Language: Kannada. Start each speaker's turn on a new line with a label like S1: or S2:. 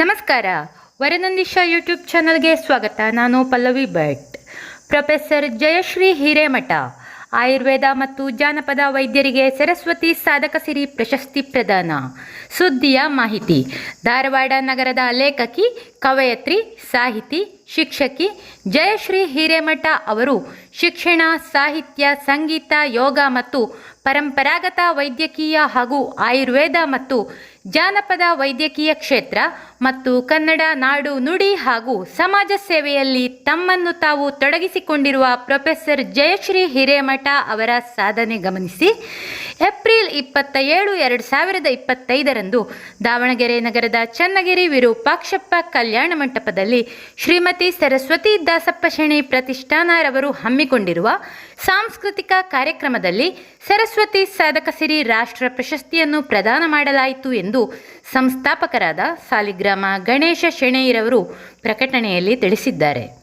S1: ನಮಸ್ಕಾರ. ವರನಂದಿಶ ಯೂಟ್ಯೂಬ್ ಚಾನಲ್ಗೆ ಸ್ವಾಗತ. ನಾನು ಪಲ್ಲವಿ ಭಟ್. ಪ್ರೊಫೆಸರ್ ಜಯಶ್ರೀ ಹಿರೇಮಠ. ಆಯುರ್ವೇದ ಮತ್ತು ಜಾನಪದ ವೈದ್ಯರಿಗೆ ಸರಸ್ವತಿ ಸಾಧಕ ಸಿರಿ ಪ್ರಶಸ್ತಿ ಪ್ರದಾನ. ಸುದ್ದಿಯ ಮಾಹಿತಿ. ಧಾರವಾಡ ನಗರದ ಲೇಖಕಿ, ಕವಯತ್ರಿ, ಸಾಹಿತಿ, ಶಿಕ್ಷಕಿ ಜಯಶ್ರೀ ಹಿರೇಮಠ ಅವರು ಶಿಕ್ಷಣ, ಸಾಹಿತ್ಯ, ಸಂಗೀತ, ಯೋಗ ಮತ್ತು ಪರಂಪರಾಗತ ವೈದ್ಯಕೀಯ ಹಾಗೂ ಆಯುರ್ವೇದ ಮತ್ತು ಜಾನಪದ ವೈದ್ಯಕೀಯ ಕ್ಷೇತ್ರ ಮತ್ತು ಕನ್ನಡ, ನಾಡು, ನುಡಿ ಹಾಗೂ ಸಮಾಜ ಸೇವೆಯಲ್ಲಿ ತಮ್ಮನ್ನು ತಾವು ತೊಡಗಿಸಿಕೊಂಡಿರುವ ಪ್ರೊಫೆಸರ್ ಜಯಶ್ರೀ ಹಿರೇಮಠ ಅವರ ಸಾಧನೆ ಗಮನಿಸಿ. ಏಪ್ರಿಲ್ ಇಪ್ಪತ್ತ ಏಳು, ಎರಡು ಸಾವಿರದ ಇಪ್ಪತ್ತೈದರಂದು ದಾವಣಗೆರೆ ನಗರದ ಚನ್ನಗಿರಿ ವಿರೂಪಾಕ್ಷಪ್ಪ ಕಲ್ಯಾಣ ಮಂಟಪದಲ್ಲಿ ಶ್ರೀಮತಿ ಸರಸ್ವತಿ ದಾಸಪ್ಪ ಶೆಣಿ ಪ್ರತಿಷ್ಠಾನರವರು ಹಮ್ಮಿಕೊಂಡಿರುವ ಸಾಂಸ್ಕೃತಿಕ ಕಾರ್ಯಕ್ರಮದಲ್ಲಿ ಸರಸ್ವತಿ ಸಾಧಕ ಸಿರಿ ರಾಷ್ಟ್ರ ಪ್ರಶಸ್ತಿಯನ್ನು ಪ್ರದಾನ ಮಾಡಲಾಯಿತು ಎಂದು ಸಂಸ್ಥಾಪಕರಾದ ಸಾಲಿಗ್ರಾಮ ಗಣೇಶ ಶೆಣೈರವರು ಪ್ರಕಟಣೆಯಲ್ಲಿ ತಿಳಿಸಿದ್ದಾರೆ.